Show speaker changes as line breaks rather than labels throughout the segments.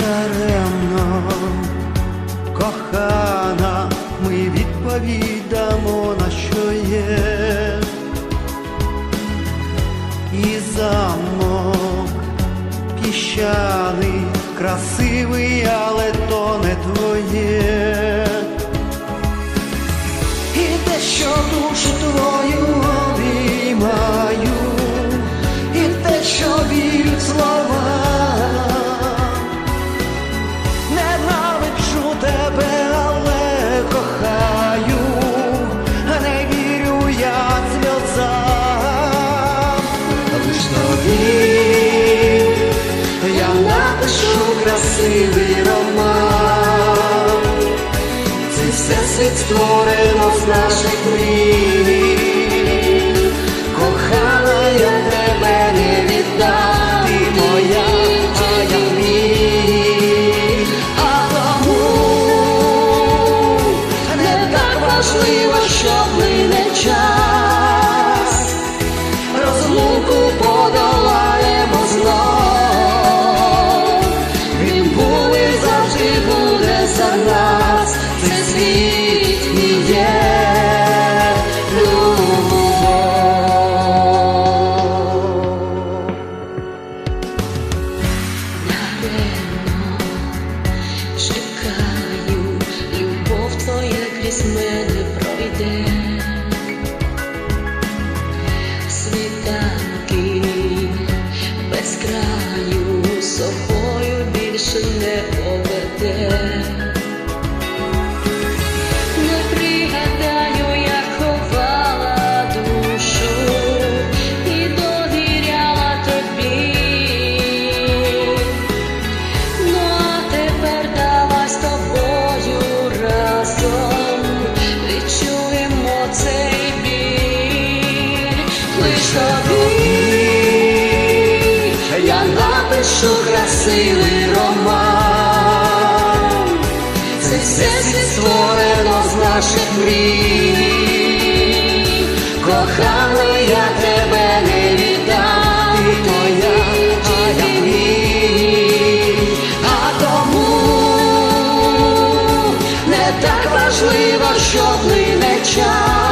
даремно, кохана, ми відповідамо на що є. І замок піщаний, красивий, але то не твоє. І те, що душу твою обіймаю, красивий роман. це все світ створено з наших мрій.
твоя крізь мене пройде.
Напишу красивий роман. Це все створено з наших мрій. Кохана, я тебе не віддам, ти моя, я мій. А тому не так важливо, що плине час.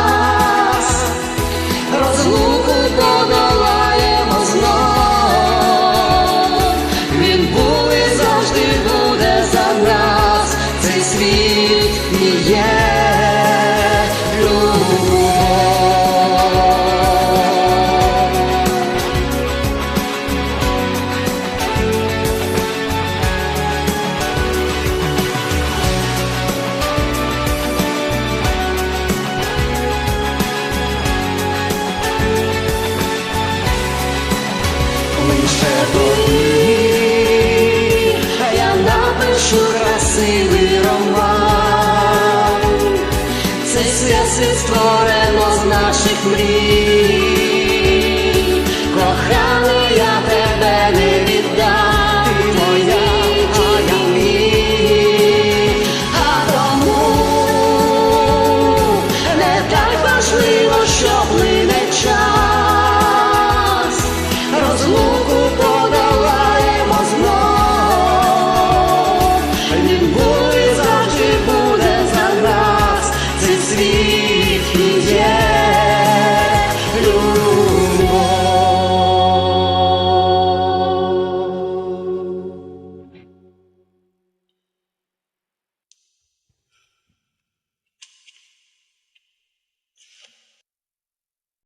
Я напишу красивий роман. Це світ створено з наших мрій. Кохана, я тебе не віддам, ти моя, а. А тому не так важливо.